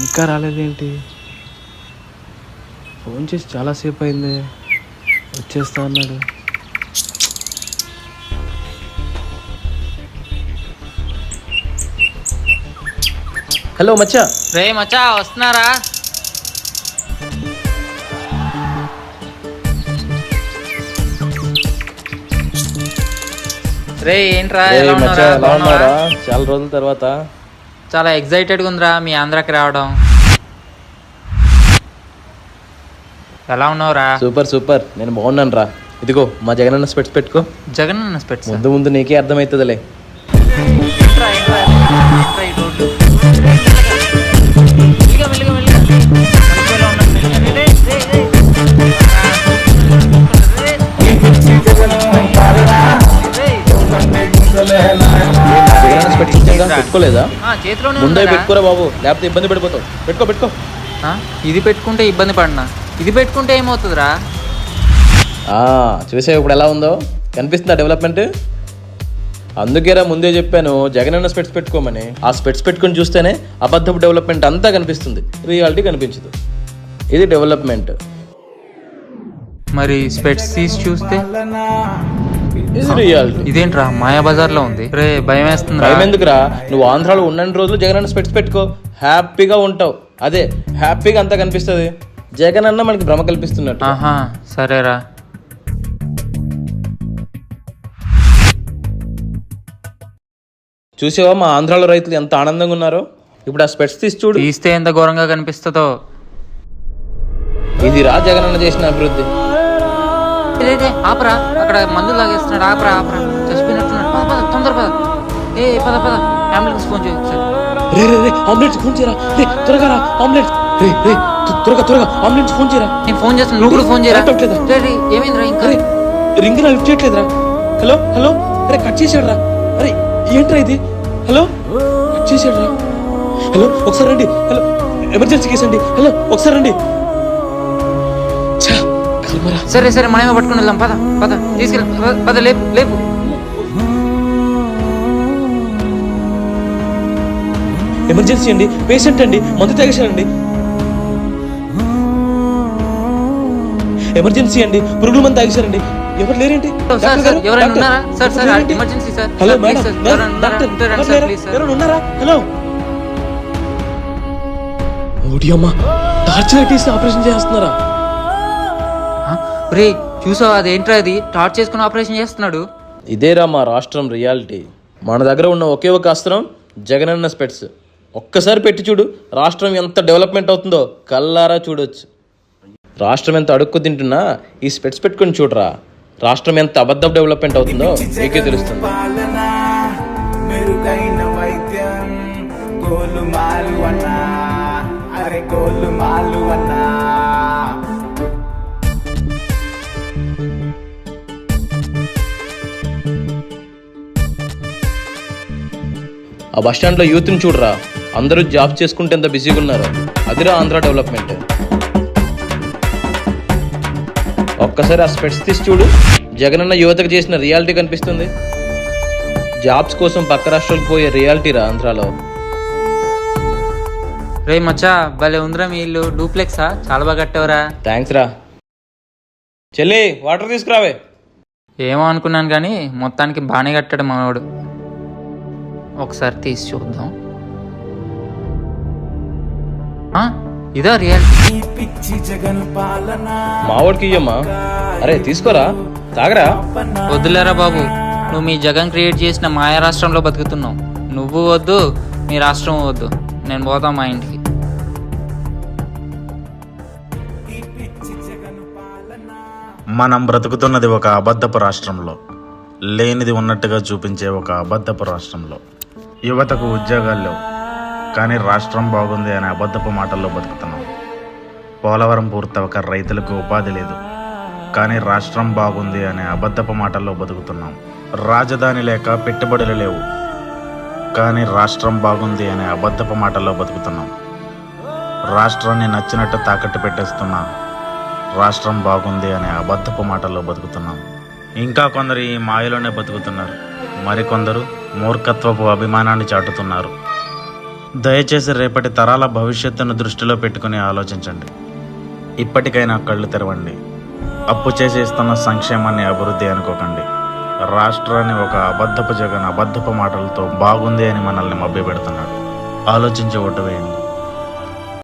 ఇంకా రాలేదేంటి? ఫోన్ చేసి చాలాసేపు అయింది వచ్చేస్తా అన్నాడు. హలో మచ్చా. రే మచ్చా వస్తున్నారా? రే ఏంట్రా? ఎలా? ఉన్నారా చాలా రోజుల తర్వాత. చాలా ఎగ్జైటెడ్గా ఉందిరా మీ ఆంధ్రాకి రావడం. ఎలా ఉన్నావురా? Super super. నేను బాగున్నాను రా ఇదిగో మా జగనన్న స్పెట్స్ పెట్టుకో. జగన్ అన్న స్పెట్స్? ముందు ముందు నీకే అర్థమవుతుందిలే ఏంట్రా, పెట్టుకోలేదా? ముందే? పెట్టుకోరా బాబు. లేకపోతే ఇబ్బంది పడిపోతావు. పెట్టుకో పెట్టుకో. ఇది పెట్టుకుంటే ఇబ్బంది పడినా? ఇది పెట్టుకుంటే ఏమవుతుందిరా? ఆ, చూసావు ఇప్పుడు ఎలా ఉందో? కనిపిస్తుందా డెవలప్మెంట్ అందుకేరా ముందే చెప్పాను జగనన్న స్పెట్స్ పెట్టుకోమని. ఆ స్పెట్స్ పెట్టుకొని చూస్తేనే అబద్ధపు డెవలప్మెంట్ అంతా కనిపిస్తుంది. రియాలిటీ కనిపించదు. ఇది డెవలప్మెంట్ మరి స్పెట్స్ తీసి చూస్తే? ఇదేంట్రా మాయా బజార్లో ఉంది. రే భయం వేస్తుందిరా భయం ఎందుకురా నువ్వు ఆంధ్రాలో ఉన్నన్ని రోజులు జగనన్న స్పెట్స్ పెట్టుకో. హ్యాపీగా ఉంటావు. అదే హ్యాపీగా అంతా కనిపిస్తుంది. జగనన్న మనకి భ్రమ కల్పిస్తున్నట్టు. ఆహా సరేరా. చూసావా మా ఆంధ్రాలో రైతులు ఎంత ఆనందంగా ఉన్నారో? ఇప్పుడు ఆ స్పెట్స్ తీసి చూడు. తీస్తే ఎంత ఘోరంగా కనిపిస్తుందో. ఇది రా జగనన్న చేసిన అభివృద్ధి. రే, ఆపరా అక్కడ మందులు తాగేస్తున్నాడు ఆపరా ఆపరా. చచ్చిపోయినట్టున్నాడు. పద పద తొందర పద. ఏ పద పద. అంబులెన్స్ ఫోన్ చేయ ఒకసారి. రే రే రే ఆమ్లెట్స్ ఫోన్ చేయరా? రే త్వరగా రా ఆమ్లెట్స్ రే రే త్వ- త్వరగా త్వరగా ఆమ్లెట్స్ ఫోన్ చేయరా? నేను ఫోన్ చేస్తాను నువ్వు కూడా ఫోన్ చేయరా? రే, రే, ఏమైందిరా ఇంకా? రింగ్ నా లిఫ్ట్ చేయట్లేదురా. హలో హలో అరే కట్ చేసాడు రా అరే ఏంట్రా ఇది? హలో కట్ చేసాడు రా హలో ఒకసారి రండి. హలో ఎమర్జెన్సీ కేసు అండి. హలో ఒకసారి రండి. సరే సరే మనమే పట్టుకుని వెళ్దాం. పద పద. తీసుకెళ్ళి పద, లేపు లేపు. ఎమర్జెన్సీ అండి. పేషెంట్ అండి. మందు తాగేశారండి. ఎమర్జెన్సీ అండి. పురుగుల మంది తాగేశారండి. ఎవరు లేరేంటి? సార్, డాక్టర్ సార్, గారు, ఎవరైనా డాక్టర్, ఉన్నారా? సార్, ఎవరు sir, లేరేంటి? Emergency sir. Hello madam ఉన్నారా? హలో ఓడి అమ్మ టార్చ్ లైట్ ఆపరేషన్ చేస్తున్నారా? రే చూసావా అదేంట్రా అది టార్చ్ చేసుకుని ఆపరేషన్ చేస్తున్నాడు. ఇదేరా మా రాష్ట్రం రియాలిటీ. మన దగ్గర ఉన్న ఒకే ఒక అస్త్రం జగనన్న స్పెట్స్. ఒక్కసారి పెట్టి చూడు రాష్ట్రం ఎంత డెవలప్మెంట్ అవుతుందో కల్లారా చూడొచ్చు. రాష్ట్రం ఎంత అడుక్కు తింటున్నా ఈ స్పెట్స్ పెట్టుకొని చూడరా. రాష్ట్రం ఎంత అబద్ధం డెవలప్మెంట్ అవుతుందో మీకే తెలుస్తుంది. వైద్యం అరే గోలు మాలు అన్నా. ఆ బస్ స్టాండ్లో యూత్ని చూడరా. అందరూ జాబ్ చేసుకుంటే ఎంత బిజీగా ఉన్నారు. అదిరా ఆంధ్ర డెవలప్మెంట్. ఒక్కసారి ఆ స్పెట్స్ తీసి చూడు. జగనన్న యువతకు చేసిన రియాలిటీ కనిపిస్తుంది. జాబ్స్ కోసం పక్క రాష్ట్రాలకు పోయే రియాలిటీ రా ఆంధ్రాలో. రే మచ్చా భలే ఉందిరా మీ ఇల్లు. డూప్లెక్సా? చాలా బాగా కట్టావురా. థ్యాంక్స్ రా. చెల్లి వాటర్ తీసుకురావే. ఏమో అనుకున్నాను కానీ మొత్తానికి బాగానే కట్టాడు మనవాడు ఒకసారి తీసి చూద్దాం. ఇదా రియాలిటీ మావాడికి ఇయ్యమ్మా. అరే తీసుకోరా? తాగరా? వద్దులేరా బాబు. నువ్వు మీ జగన్ క్రియేట్ చేసిన మాయా రాష్ట్రంలో బతుకుతున్నావు. నువ్వు వద్దు మీ రాష్ట్రం వద్దు. నేను పోతా మా ఇంటికి. మనం బ్రతుకుతున్నది ఒక అబద్ధపు రాష్ట్రంలో లేనిది ఉన్నట్టుగా చూపించే ఒక అబద్ధపు రాష్ట్రంలో. యువతకు ఉద్యోగాలు లేవు. కానీ రాష్ట్రం బాగుంది అనే అబద్ధపు మాటల్లో బతుకుతున్నాం. పోలవరం పూర్తవక రైతులకు ఉపాధి లేదు. కానీ రాష్ట్రం బాగుంది అనే అబద్ధపు మాటల్లో బతుకుతున్నాం. రాజధాని లేక పెట్టుబడులు లేవు. కానీ రాష్ట్రం బాగుంది అనే అబద్ధపు మాటల్లో బతుకుతున్నాం. రాష్ట్రాన్ని నచ్చినట్టు తాకట్టు పెట్టేస్తున్నా రాష్ట్రం బాగుంది అనే అబద్ధపు మాటల్లో బతుకుతున్నాం. ఇంకా కొందరు ఈ మాయలోనే బతుకుతున్నారు. మరికొందరు మూర్ఖత్వపు అభిమానాన్ని చాటుతున్నారు. దయచేసి రేపటి తరాల భవిష్యత్తును దృష్టిలో పెట్టుకుని ఆలోచించండి. ఇప్పటికైనా కళ్ళు తెరవండి. అప్పు చేసి ఇస్తున్న సంక్షేమాన్ని అభివృద్ధి అనుకోకండి. రాష్ట్రాన్ని ఒక అబద్ధపు జగన్ అబద్ధపు మాటలతో బాగుంది అని మనల్ని మభ్యపెడుతున్నాడు. ఆలోచించి ఓటు వేయండి.